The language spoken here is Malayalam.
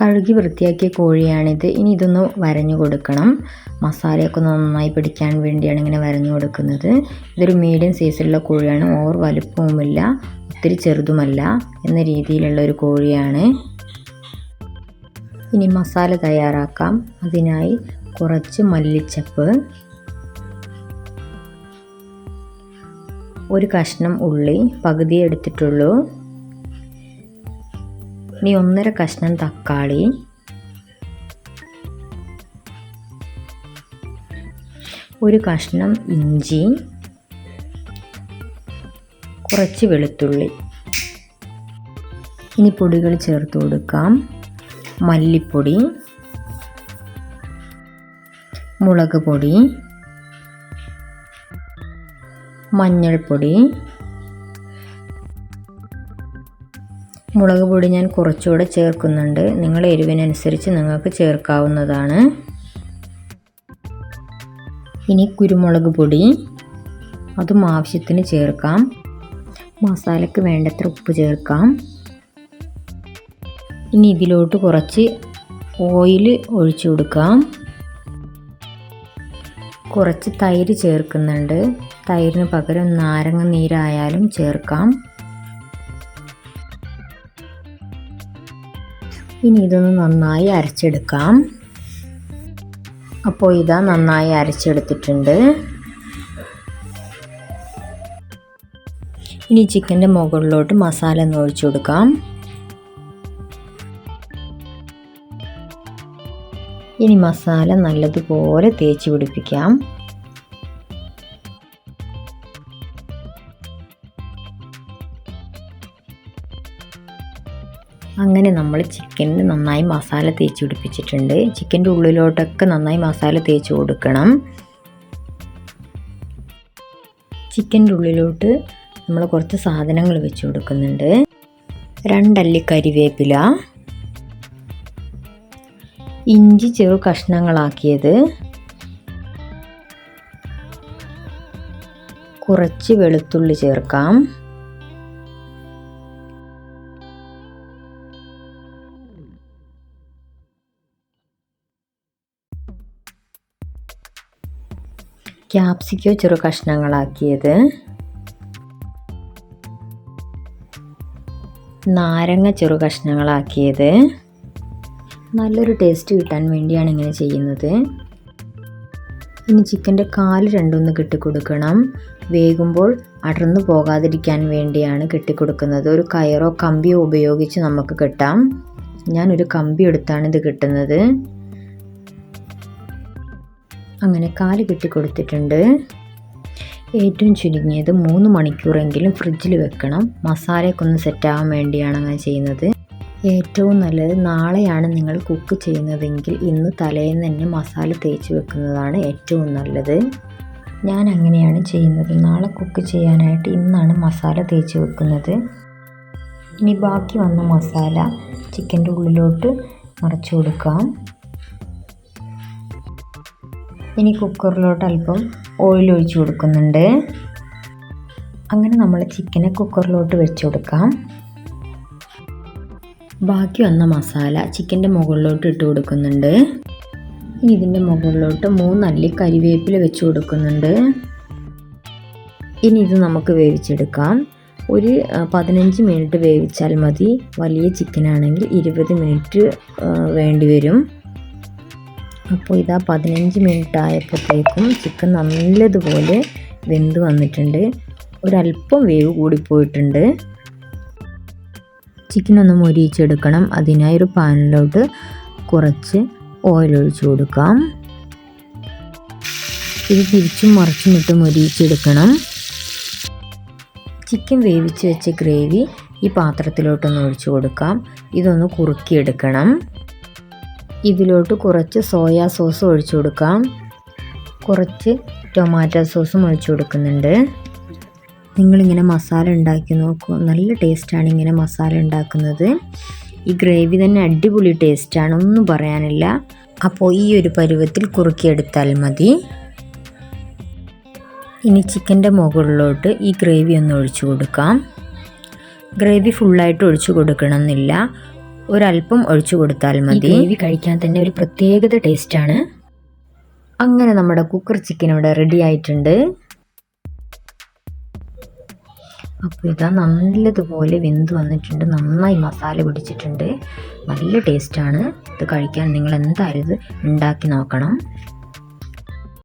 കഴുകി വൃത്തിയാക്കിയ കോഴിയാണിത്. ഇനി ഇതൊന്ന് വരഞ്ഞു കൊടുക്കണം. മസാലയൊക്കെ നന്നായി പിടിക്കാൻ വേണ്ടിയാണ് ഇങ്ങനെ വരഞ്ഞു കൊടുക്കുന്നത്. ഇതൊരു മീഡിയം സൈസിലുള്ള കോഴിയാണ്. ഓവർ വലുപ്പവുമില്ല. ഒത്തിരി ചെറുതുമല്ല എന്ന രീതിയിലുള്ള ഒരു കോഴിയാണ്. ഇനി മസാല തയ്യാറാക്കാം. അതിനായി കുറച്ച് മല്ലിച്ചപ്പ് ഒരു കഷ്ണം ഉള്ളി പകുതി എടുത്തിട്ടുള്ളൂ. ഇനി ഒന്നര കഷ്ണം തക്കാളി. ഒരു കഷ്ണം ഇഞ്ചി. കുറച്ച് വെളുത്തുള്ളി. ഇനി പൊടികൾ ചേർത്ത് കൊടുക്കാം. മല്ലിപ്പൊടി. മുളക് പൊടി. മഞ്ഞൾപ്പൊടി. മുളക് പൊടി ഞാൻ കുറച്ചുകൂടെ ചേർക്കുന്നുണ്ട്. നിങ്ങൾ എരിവിനനുസരിച്ച് നിങ്ങൾക്ക് ചേർക്കാവുന്നതാണ്. ഇനി കുരുമുളക് പൊടി. അതും ആവശ്യത്തിന് ചേർക്കാം. മസാലയ്ക്ക് വേണ്ടത്ര ഉപ്പ് ചേർക്കാം. ഇനി ഇതിലോട്ട് കുറച്ച് ഓയിൽ ഒഴിച്ചു കൊടുക്കാം. കുറച്ച് തൈര് ചേർക്കുന്നുണ്ട്. തൈരിന് പകരം നാരങ്ങ നീരായാലും ചേർക്കാം. ഇനി ഇതൊന്ന് നന്നായി അരച്ചെടുക്കാം. അപ്പോൾ ഇതാ നന്നായി അരച്ചെടുത്തിട്ടുണ്ട്. ഇനി ചിക്കന്റെ മുകളിലോട്ട് മസാല ഒന്ന് ഒഴിച്ചു കൊടുക്കാം. ഇനി മസാല നല്ലതുപോലെ തേച്ച് പിടിപ്പിക്കാം. അങ്ങനെ നമ്മൾ ചിക്കനിൽ നന്നായി മസാല തേച്ച് പിടിപ്പിച്ചിട്ടുണ്ട്. ചിക്കന്റെ ഉള്ളിലോട്ടൊക്കെ നന്നായി മസാല തേച്ച് കൊടുക്കണം. ചിക്കന്റെ ഉള്ളിലോട്ട് നമ്മൾ കുറച്ച് സാധനങ്ങൾ വെച്ച് കൊടുക്കുന്നുണ്ട്. രണ്ടല്ലി കരിവേപ്പില. ഇഞ്ചി ചെറു കഷ്ണങ്ങളാക്കിയത്. കുറച്ച് വെളുത്തുള്ളി ചേർക്കാം. ക്യാപ്സിക്കോ ചെറു കഷ്ണങ്ങളാക്കിയത്. നാരങ്ങ ചെറു കഷ്ണങ്ങളാക്കിയത്. നല്ലൊരു ടേസ്റ്റ് കിട്ടാൻ വേണ്ടിയാണ് ഇങ്ങനെ ചെയ്യുന്നത്. ഇനി ചിക്കന്റെ കാൽ രണ്ടൊന്ന് കെട്ടിക്കൊടുക്കണം. വേകുമ്പോൾ അടർന്നു പോകാതിരിക്കാൻ വേണ്ടിയാണ് കെട്ടിക്കൊടുക്കുന്നത്. ഒരു കയറോ കമ്പിയോ ഉപയോഗിച്ച് നമുക്ക് കെട്ടാം. ഞാനൊരു കമ്പി എടുത്താണ് ഇത് കിട്ടുന്നത്. അങ്ങനെ കാൽ കെട്ടിക്കൊടുത്തിട്ടുണ്ട് ഏറ്റവും ചുരുങ്ങിയത് മൂന്ന് മണിക്കൂറെങ്കിലും ഫ്രിഡ്ജിൽ വെക്കണം. മസാലയൊക്കെ ഒന്ന് സെറ്റാകാൻ വേണ്ടിയാണ് അങ്ങനെ ചെയ്യുന്നത്. ഏറ്റവും നല്ലത് നാളെയാണ് നിങ്ങൾ കുക്ക് ചെയ്യുന്നതെങ്കിൽ ഇന്ന് തലേന്ന് തന്നെ മസാല തേച്ച് വെക്കുന്നതാണ് ഏറ്റവും നല്ലത്. ഞാൻ അങ്ങനെയാണ് ചെയ്യുന്നത്. നാളെ കുക്ക് ചെയ്യാനായിട്ട് ഇന്നാണ് മസാല തേച്ച് വെക്കുന്നത്. ഇനി ബാക്കി വന്ന മസാല ചിക്കന്റെ ഉള്ളിലോട്ട് മറച്ചു കൊടുക്കാം. ഇനി കുക്കറിലോട്ട് അല്പം ഓയിൽ ഒഴിച്ചു കൊടുക്കുന്നുണ്ട്. അങ്ങനെ നമ്മൾ ചിക്കനെ കുക്കറിലോട്ട് വെച്ച് കൊടുക്കാം. ബാക്കി വന്ന മസാല ചിക്കന്റെ മുകളിലോട്ട് ഇട്ട് കൊടുക്കുന്നുണ്ട്. ഇനി ഇതിന്റെ മുകളിലോട്ട് മൂന്നല്ലി കരിവേപ്പില വെച്ച് കൊടുക്കുന്നുണ്ട്. ഇനി ഇത് നമുക്ക് വേവിച്ചെടുക്കാം. ഒരു പതിനഞ്ച് മിനിറ്റ് വേവിച്ചാൽ മതി. വലിയ ചിക്കനാണെങ്കിൽ ഇരുപത് മിനിറ്റ് വേണ്ടി വരും. അപ്പോൾ ഇതാ പതിനഞ്ച് മിനിറ്റ് ആയപ്പോഴത്തേക്കും ചിക്കൻ നല്ലതുപോലെ വെന്ത് വന്നിട്ടുണ്ട്. ഒരല്പം വേവ് കൂടിപ്പോയിട്ടുണ്ട്. ചിക്കൻ ഒന്ന് മൊരിയിച്ചെടുക്കണം. അതിനായി ഒരു പാനിലോട്ട് കുറച്ച് ഓയിൽ ഒഴിച്ചു കൊടുക്കാം. ഇത് തിരിച്ചും മറിച്ചും ഇട്ട് മൊരിയിച്ചെടുക്കണം. ചിക്കൻ വേവിച്ച് വെച്ച ഗ്രേവി ഈ പാത്രത്തിലോട്ടൊന്ന് ഒഴിച്ചു കൊടുക്കാം. ഇതൊന്ന് കുറുക്കിയെടുക്കണം. ഇതിലോട്ട് കുറച്ച് സോയാ സോസ് ഒഴിച്ചു കൊടുക്കാം. കുറച്ച് ടൊമാറ്റോ സോസും ഒഴിച്ചു കൊടുക്കുന്നുണ്ട്. നിങ്ങളിങ്ങനെ മസാല ഉണ്ടാക്കി നോക്കൂ. നല്ല ടേസ്റ്റാണ് ഇങ്ങനെ മസാല ഉണ്ടാക്കുന്നത്. ഈ ഗ്രേവി തന്നെ അടിപൊളി ടേസ്റ്റാണ് ഒന്നും പറയാനില്ല. അപ്പോൾ ഈ ഒരു പരുവത്തിൽ കുറുക്കിയെടുത്താൽ മതി. ഇനി ചിക്കന്റെ മുകളിലോട്ട് ഈ ഗ്രേവി ഒന്ന് ഒഴിച്ചു കൊടുക്കാം. ഗ്രേവി ഫുള്ളായിട്ട് ഒഴിച്ചു കൊടുക്കണമെന്നില്ല. ഒരല്പം ഒഴിച്ചു കൊടുത്താൽ മതി. ഗ്രേവി കഴിക്കാൻ തന്നെ ഒരു പ്രത്യേകത ടേസ്റ്റാണ് അങ്ങനെ നമ്മുടെ കുക്കർ ചിക്കൻ ഇവിടെ റെഡി ആയിട്ടുണ്ട്. അപ്പോൾ ഇതാ നല്ലതുപോലെ വെന്ത് വന്നിട്ടുണ്ട്. നന്നായി മസാല പിടിച്ചിട്ടുണ്ട്. നല്ല ടേസ്റ്റാണ് ഇത് കഴിക്കാൻ നിങ്ങൾ എന്തായാലും ഇത് ഉണ്ടാക്കി നോക്കണം.